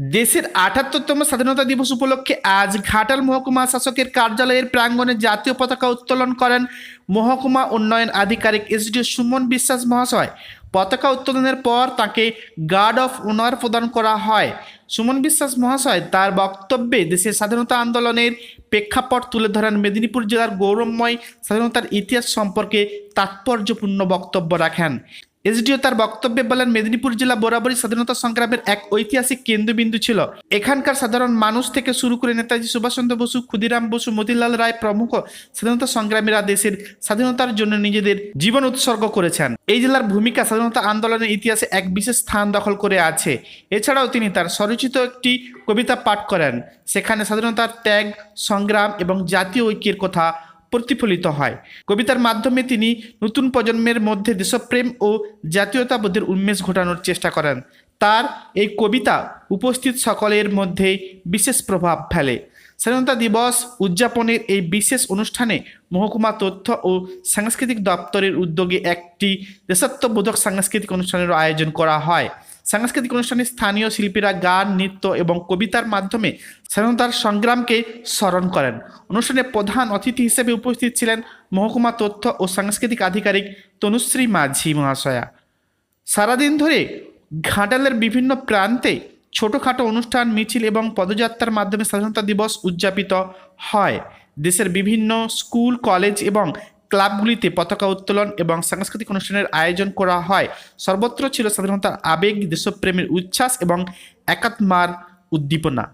দেশের আটাত্তরতম স্বাধীনতা দিবস উপলক্ষে আজ ঘাটাল মহকুমা শাসকের কার্যালয়ের প্রাঙ্গণে জাতীয় পতাকা উত্তোলন করেন মহকুমা উন্নয়ন আধিকারিক এসডিও সুমন বিশ্বাস মহাশয়। পতাকা উত্তোলনের পর তাকে গার্ড অফ অনার প্রদান করা হয়। সুমন বিশ্বাস মহাশয় তার বক্তব্যে দেশের স্বাধীনতা আন্দোলনের প্রেক্ষাপট তুলে ধরেন মেদিনীপুর জেলার গৌরবময় স্বাধীনতার ইতিহাস সম্পর্কে তাৎপর্যপূর্ণ বক্তব্য রাখেন। এসডিও তার বক্তব্যে বলেন, মেদিনীপুর জেলা বরাবরই স্বাধীনতা সংগ্রামের এক ঐতিহাসিক কেন্দ্রবিন্দু ছিল। এখানকার সাধারণ মানুষ থেকে শুরু করে নেতাজি সুভাষচন্দ্র বসু, ক্ষুদিরাম বসু, মতিলাল রায় প্রমুখ স্বাধীনতা সংগ্রামীরা দেশের স্বাধীনতার জন্য নিজেদের জীবন উৎসর্গ করেছেন। এই জেলার ভূমিকা স্বাধীনতা আন্দোলনের ইতিহাসে এক বিশেষ স্থান দখল করে আছে। এছাড়াও তিনি তার স্বরচিত একটি কবিতা পাঠ করেন। সেখানে স্বাধীনতার ত্যাগ, সংগ্রাম এবং জাতীয় ঐক্যের কথা প্রতিফলিত হয়। কবিতার মাধ্যমে তিনি নতুন প্রজন্মের মধ্যে দেশপ্রেম ও জাতীয়তাবোধের উন্মেষ ঘটানোর চেষ্টা করেন। তার এই কবিতা উপস্থিত সকলের মধ্যে বিশেষ প্রভাব ফেলে। স্বাধীনতা দিবস উদযাপনের এই বিশেষ অনুষ্ঠানে মহকুমা তথ্য ও সাংস্কৃতিক দপ্তরের উদ্যোগে একটি দেশাত্মবোধক সাংস্কৃতিক অনুষ্ঠানের আয়োজন করা হয়। সাংস্কৃতিক অনুষ্ঠানে স্থানীয় শিল্পীরা গান, নৃত্য এবং কবিতার মাধ্যমে স্বাধীনতার সংগ্রামকে স্মরণ করেন। অনুষ্ঠানে প্রধান অতিথি হিসেবে উপস্থিত ছিলেন মহকুমা তথ্য ও সাংস্কৃতিক আধিকারিক তনুশ্রী মাঝি মহাশয়া। সারাদিন ধরে ঘাটালের বিভিন্ন প্রান্তে ছোটোখাটো অনুষ্ঠান, মিছিল এবং পদযাত্রার মাধ্যমে স্বাধীনতা দিবস উদযাপিত হয়। দেশের বিভিন্ন স্কুল, কলেজ এবং ক্লাবগুলিতে পতাকা উত্তোলন এবং সাংস্কৃতিক অনুষ্ঠানের আয়োজন করা হয়। সর্বত্র ছিল স্বাধীনতার আবেগ, দেশপ্রেমের উচ্ছ্বাস এবং একাত্মার উদ্দীপনা।